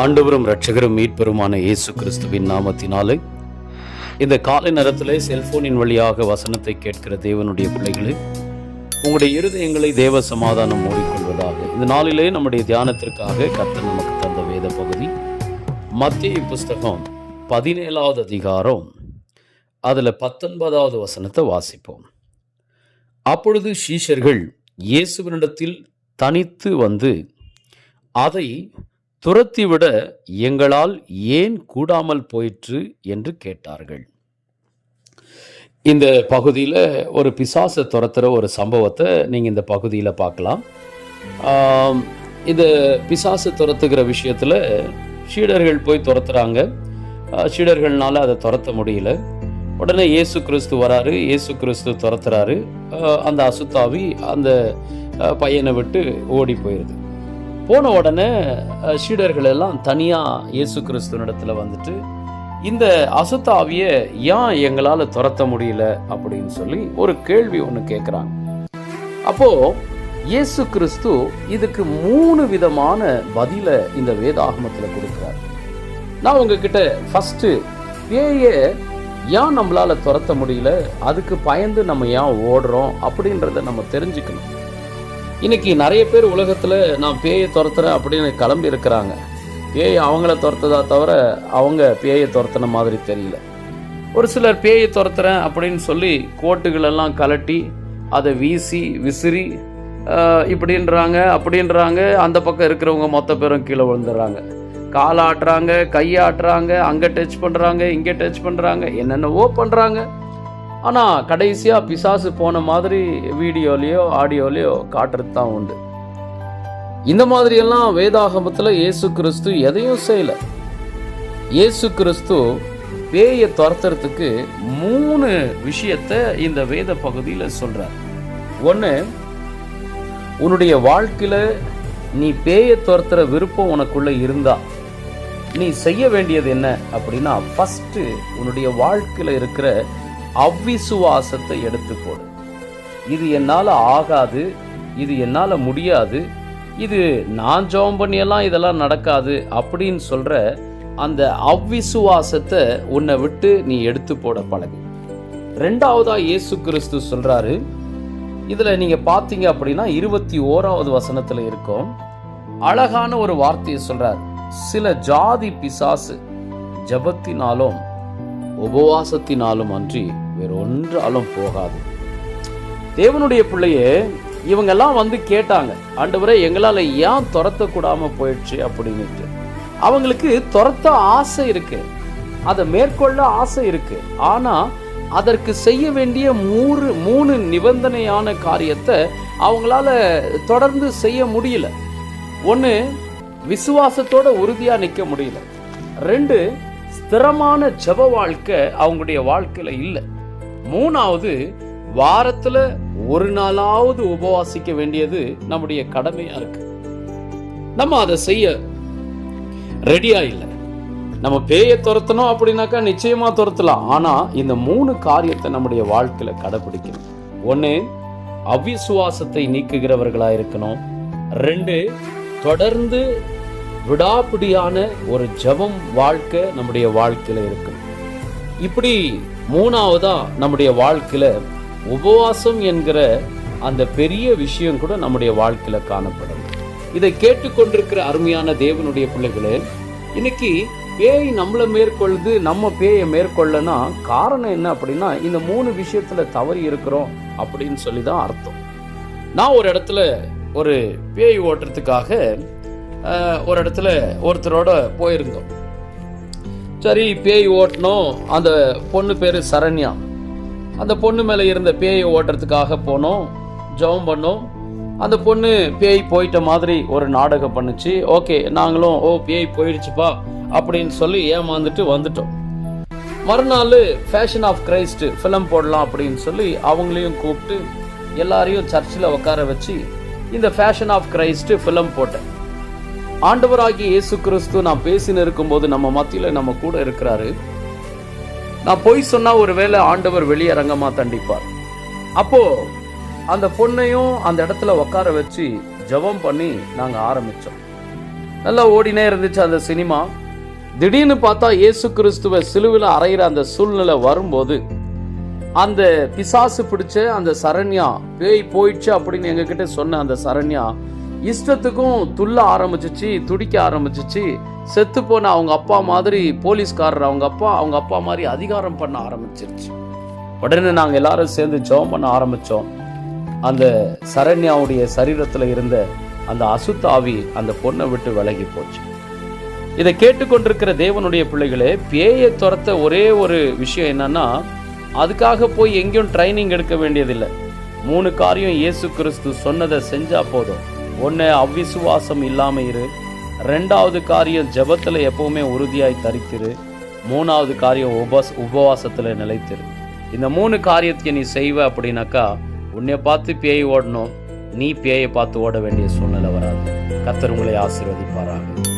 ஆண்டவரும் ரட்சகரும் மீட்பெருமான இயேசு கிறிஸ்துவின் நாமத்தினாலே இந்த காலை நேரத்தில் செல்போனின் வழியாக வசனத்தை கேட்கிற தேவனுடைய பிள்ளைகளே உங்களுடைய இருதயங்களை தேவ சமாதானம் மூடிக்கொள்வதாக. இந்த நாளிலே நம்முடைய தியானத்திற்காக கர்த்தர் நமக்கு தந்த வேத பகுதி மத்திய புஸ்தகம் பதினேழாவது அதிகாரம் அதில் பத்தொன்பதாவது வசனத்தை வாசிப்போம். அப்பொழுது சீஷர்கள் இயேசுவினிடத்தில் தனித்து வந்து அதை துரத்திவிட எங்களால் ஏன் கூடாமல் போயிற்று என்று கேட்டார்கள். இந்த பகுதியில் ஒரு பிசாசை துரத்துகிற ஒரு சம்பவத்தை நீங்கள் இந்த பகுதியில் பார்க்கலாம். இந்த பிசாசு துரத்துக்கிற விஷயத்தில் சீடர்கள் போய் துரத்துறாங்க. சீடர்கள்னால அதை துரத்த முடியல. உடனே இயேசு கிறிஸ்து வராரு. இயேசு கிறிஸ்து துரத்துறாரு. அந்த அசுத்தாவி அந்த பையனை விட்டு ஓடி போயிடுது போன உடனே சீடர்கள் எல்லாம் தனியாக இயேசு கிறிஸ்துவனிடத்தில் வந்துட்டு இந்த அசுத்தாவியை ஏன் எங்களால் துரத்த முடியல அப்படின்னு சொல்லி ஒரு கேள்வி ஒன்று கேட்குறாங்க அப்போ இயேசு கிறிஸ்து இதுக்கு மூணு விதமான பதிலை இந்த வேதாகமத்தில் கொடுக்குறார். நான் உங்ககிட்ட ஃபஸ்ட்டு பேயை ஏன் நம்மளால் துரத்த முடியல? அதுக்கு பயந்து நம்ம ஏன் ஓடுறோம்? அப்படின்றத நம்ம தெரிஞ்சுக்கணும். இன்னைக்கு நிறைய பேர் உலகத்தில் நான் பேயை துரத்துறேன் அப்படின்னு கிளம்பி இருக்கிறாங்க. பேய் அவங்கள துரத்ததா தவிர அவங்க பேயை துரத்துன மாதிரி தெரியல. ஒரு சிலர் பேயை துரத்துறேன் அப்படின்னு சொல்லி கோட்டுகளெல்லாம் கலட்டி அதை வீசி விசிறி இப்படின்றாங்க அப்படின்றாங்க. அந்த பக்கம் இருக்கிறவங்க மொத்த பேரும் கீழே விழுந்துடுறாங்க. கால் ஆட்டுறாங்க கையாட்டுறாங்க அங்கே டச் பண்ணுறாங்க இங்கே டச் பண்ணுறாங்க என்னென்னவோ பண்ணுறாங்க ஆனால் கடைசியாக பிசாசு போன மாதிரி வீடியோலேயோ ஆடியோலேயோ காட்டுறது தான் உண்டு. இந்த மாதிரியெல்லாம் வேதாகமத்தில் இயேசு கிறிஸ்து எதையும் செய்யலை. இயேசு கிறிஸ்து பேயை துரத்துறதுக்கு மூணு விஷயத்தை இந்த வேத பகுதியில் சொல்கிறார் ஒன்று உன்னுடைய வாழ்க்கையில் நீ பேயை துரத்துற விருப்பம் உனக்குள்ளே இருந்தா. நீ செய்ய வேண்டியது என்ன அப்படின்னா ஃபஸ்ட்டு உன்னுடைய வாழ்க்கையில் இருக்கிற அவ்விசுவாசத்தை எடுத்து இது என்னால் ஆகாது இது என்னால் முடியாது இது நான் ஜெபம் பண்ணியெல்லாம் இதெல்லாம் நடக்காது அப்படின்னு சொல்கிற அந்த அவ்விசுவாசத்தை உன்னை விட்டு நீ எடுத்து போட பழகு. ரெண்டாவதாக இயேசு கிறிஸ்து சொல்கிறாரு இதில் நீங்கள் பார்த்தீங்க அப்படின்னா இருபத்தி ஓராவது வசனத்தில் இருக்கும். அழகான ஒரு வார்த்தையை சொல்கிறார் சில ஜாதி பிசாசு ஜபத்தினாலும் உபவாசத்தினாலும் அன்றி ஒன்றாலும் போகாது. தேவனுடைய பிள்ளையே இவங்கெல்லாம் வந்து கேட்டாங்க ஆண்டவரே எங்களால் ஏன் துரத்தக்கூடாம போயிடுச்சு? அப்படின்னுட்டு. அவங்களுக்கு துரத்த ஆசை இருக்கு. அதை மேற்கொள்ள ஆசை இருக்கு. ஆனால் அதற்கு செய்ய வேண்டிய மூணு மூணு நிபந்தனையான காரியத்தை அவங்களால தொடர்ந்து செய்ய முடியல. ஒன்று விசுவாசத்தோட உறுதியாக நிற்க முடியல. ரெண்டு ஸ்திரமான ஜப வாழ்க்கை அவங்களுடைய வாழ்க்கையில் இல்லை. மூணாவது வாரத்தில் ஒரு நாளாவது உபவாசிக்க வேண்டியது நம்முடைய கடமையாக இருக்கு. நம்ம அதை செய்ய ரெடியா இல்லை. நம்ம பேயை துரத்தணும் அப்படின்னாக்கா நிச்சயமா துரத்தலாம். ஆனா இந்த மூணு காரியத்தை நம்முடைய வாழ்க்கையில கடைபிடிக்கணும். ஒன்று அவிசுவாசத்தை நீக்குகிறவர்களா இருக்கணும். ரெண்டு தொடர்ந்து விடாப்பிடியான ஒரு ஜெபம் வாழ்க்கை நம்முடைய வாழ்க்கையில இருக்கணும். இப்படி மூணாவதா நம்முடைய வாழ்க்கையில் உபவாசம் என்கிற அந்த பெரிய விஷயம் கூட நம்முடைய வாழ்க்கையில் காணப்படும். இதை கேட்டுக்கொண்டிருக்கிற அருமையான தேவனுடைய பிள்ளைகளே இன்னைக்கு பேய் நம்மளை மேற்கொள்ளுது நம்ம பேயை மேற்கொள்ளனா காரணம் என்ன அப்படின்னா இந்த மூணு விஷயத்துல தவறி இருக்கிறோம் அப்படின்னு சொல்லி தான் அர்த்தம். நான் ஒரு இடத்துல ஒரு பேய் ஓட்டுறதுக்காக ஒரு இடத்துல ஒருத்தரோட போயிருந்தோம். சரி பேய் ஓட்டணும். அந்த பொண்ணு பேர் சரண்யா. அந்த பொண்ணு மேலே இருந்த பேயை ஓட்டுறதுக்காக போனோம். ஜெபம் பண்ணோம். அந்த பொண்ணு பேய் போயிட்ட மாதிரி ஒரு நாடகம் பண்ணுச்சு. ஓகே நாங்களும் ஓ பேய் போயிடுச்சுப்பா அப்படின்னு சொல்லி ஏமாந்துட்டு வந்துட்டோம். மறுநாள் ஃபேஷன் ஆஃப் கிரைஸ்ட் ஃபிலம் போடலாம் அப்படின்னு சொல்லி அவங்களையும் கூப்பிட்டு எல்லாரையும் சர்ச்சில் உட்கார வச்சு இந்த ஃபேஷன் ஆஃப் கிரைஸ்ட் ஃபிலம் போட்டேன். ஆண்டவராகிய இயேசு கிறிஸ்து நான் பேசின்னு இருக்கும்போது நம்ம மத்தியில் நம்ம கூட இருக்கிறாரு. நான் பொய் சொன்னா ஒருவேளை ஆண்டவர் வெளியரங்கமா தண்டிப்பார். அப்போ அந்த பொண்ணையும் அந்த இடத்துல உட்கார வச்சு ஜெபம் பண்ணி நாங்கள் ஆரம்பிச்சோம். நல்லா ஓடினே இருந்துச்சு அந்த சினிமா. திடீர்னு பார்த்தா இயேசு கிறிஸ்துவ சிலுவில் அறையிற அந்த சூழ்நிலை வரும்போது அந்த பிசாசு பிடிச்ச அந்த சரண்யா பேய் போயிடுச்சு அப்படின்னு எங்ககிட்ட சொன்ன அந்த சரண்யா இஷ்டத்துக்கும் துள்ள ஆரம்பிச்சிச்சு துடிக்க ஆரம்பிச்சிச்சு. செத்து போன அவங்க அப்பா மாதிரி போலீஸ்காரர் அவங்க அப்பா அவங்க அப்பா மாதிரி அதிகாரம் பண்ண ஆரம்பிச்சிருச்சு. உடனே நாங்கள் எல்லாரும் சேர்ந்து ஜெபம் பண்ண ஆரம்பித்தோம் அந்த சரண்யாவுடைய சரீரத்தில் இருந்த அந்த அசுத்தாவி அந்த பொண்ணை விட்டு விலகி போச்சு. இதை கேட்டுக்கொண்டிருக்கிற தேவனுடைய பிள்ளைகளே பேயை துரத்த ஒரே ஒரு விஷயம் என்னன்னா அதுக்காக போய் எங்கேயும் ட்ரைனிங் எடுக்க வேண்டியதில்லை. மூணு காரியம் இயேசு கிறிஸ்து சொன்னதை செஞ்சா போதும். ஒன்று அவ்விசுவாசம் இல்லாமல் இரு. ரெண்டாவது காரியம் ஜபத்தில் எப்போவுமே உறுதியாய் தரித்திரு. மூணாவது காரியம் உபஸ் உபவாசத்தில் நிலைத்திரு. இந்த மூணு காரியத்தை நீ செய்வ அப்படின்னாக்கா உன்னை பார்த்து பேய் ஓடணும். நீ பேயை பார்த்து ஓட வேண்டிய சூழ்நிலை வராது. கத்தர் உங்களை ஆசீர்வதிப்பாராக.